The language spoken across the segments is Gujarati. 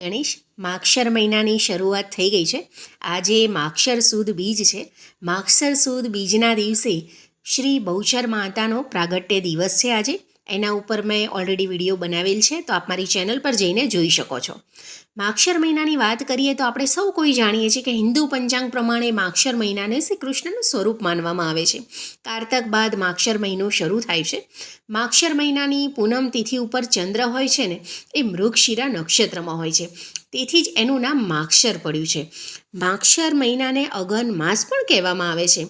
ગણેશ, માક્ષર મહિનાની શરૂઆત થઈ ગઈ છે. આજે માક્ષર સુદ બીજ છે. માક્ષર સુદ બીજના દિવસે શ્રી બહુચર માતાનો પ્રાગટ્ય દિવસ છે આજે. એના ઉપર મેં ઓલરેડી વીડિયો બનાવેલ છે, તો આપ મારી ચેનલ પર જઈને જોઈ શકો છો. માક્ષર મહિનાની વાત કરીએ તો આપણે સૌ કોઈ જાણીએ છીએ કે હિન્દુ પંચાંગ પ્રમાણે માક્ષર મહિનાને શ્રી કૃષ્ણનું સ્વરૂપ માનવામાં આવે છે. કારતક બાદ માક્ષર મહિનો શરૂ થાય છે. માક્ષર મહિનાની પૂનમ તિથિ ઉપર ચંદ્ર હોય છે ને, એ મૃગશિરા નક્ષત્રમાં હોય છે. તેથી જ એનું નામ માક્ષર પડ્યું છે. માક્ષર મહિનાને અગન માસ પણ કહેવામાં આવે છે.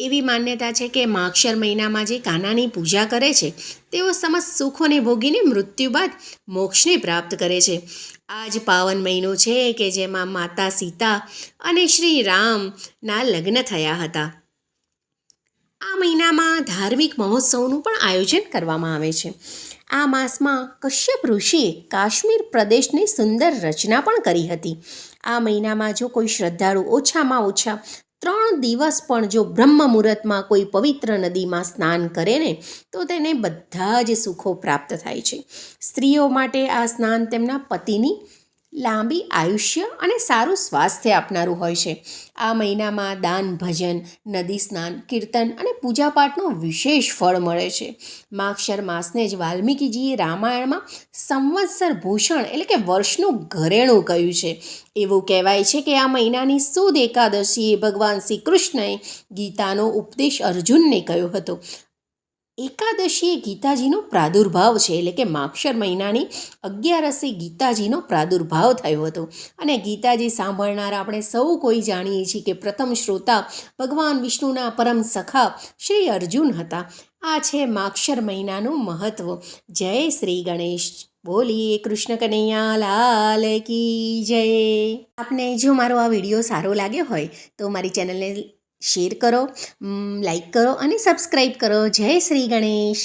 એવી માન્યતા છે કે માક્ષર મહિનામાં જે કાનાની પૂજા કરે છે, તેઓ સમસ્ત સુખોને ભોગીને મૃત્યુ બાદ મોક્ષને પ્રાપ્ત કરે છે. આ જ પાવન મહિનો છે કે જેમાં માતા સીતા અને શ્રી રામના લગ્ન થયા હતા. આ મહિનામાં ધાર્મિક મહોત્સવનું પણ આયોજન કરવામાં આવે છે. આ માસમાં કશ્યપ ઋષિએ કાશ્મીર પ્રદેશની સુંદર રચના પણ કરી હતી. આ મહિનામાં જો કોઈ શ્રદ્ધાળુ ઓછામાં ઓછા ત્રણ દિવસ પણ જો બ્રહ્મ મુહૂર્તમાં કોઈ પવિત્ર નદીમાં સ્નાન કરે ને, તો તેને બધા જ સુખો પ્રાપ્ત થાય છે. સ્ત્રીઓ માટે આ સ્નાન તેમના પતિની લાંબી આયુષ્ય અને સારું સ્વાસ્થ્ય આપનારું હોય છે. આ મહિનામાં દાન, ભજન, નદી સ્નાન, કીર્તન અને પૂજાપાઠનું વિશેષ ફળ મળે છે. માક્ષર માસને જ વાલ્મીકીજીએ રામાયણમાં સંવત્સર ભૂષણ એટલે કે વર્ષનું ઘરેણું કહ્યું છે. એવું કહેવાય છે કે આ મહિનાની સુદ એકાદશીએ ભગવાન શ્રી કૃષ્ણએ ગીતાનો ઉપદેશ અર્જુનને કહ્યો હતો. એકાદશીએ ગીતાજીનો પ્રાદુર્ભાવ છે. એટલે કે માક્ષર મહિનાની અગિયારસે ગીતાજીનો પ્રાદુર્ભાવ થયો હતો. અને ગીતાજી સાંભળનાર આપણે સૌ કોઈ જાણીએ છીએ કે પ્રથમ શ્રોતા ભગવાન વિષ્ણુના પરમ સખા શ્રી અર્જુન હતા. આ છે માક્ષર મહિનાનું મહત્વ. જય શ્રી ગણેશ. બોલીએ કૃષ્ણ કનૈયા લાલ કી જય. આપને જો મારો આ વીડિયો સારો લાગ્યો હોય તો મારી ચેનલને શેર કરો લાઈક કરો અને સબસ્ક્રાઈબ કરો. જય શ્રી ગણેશ.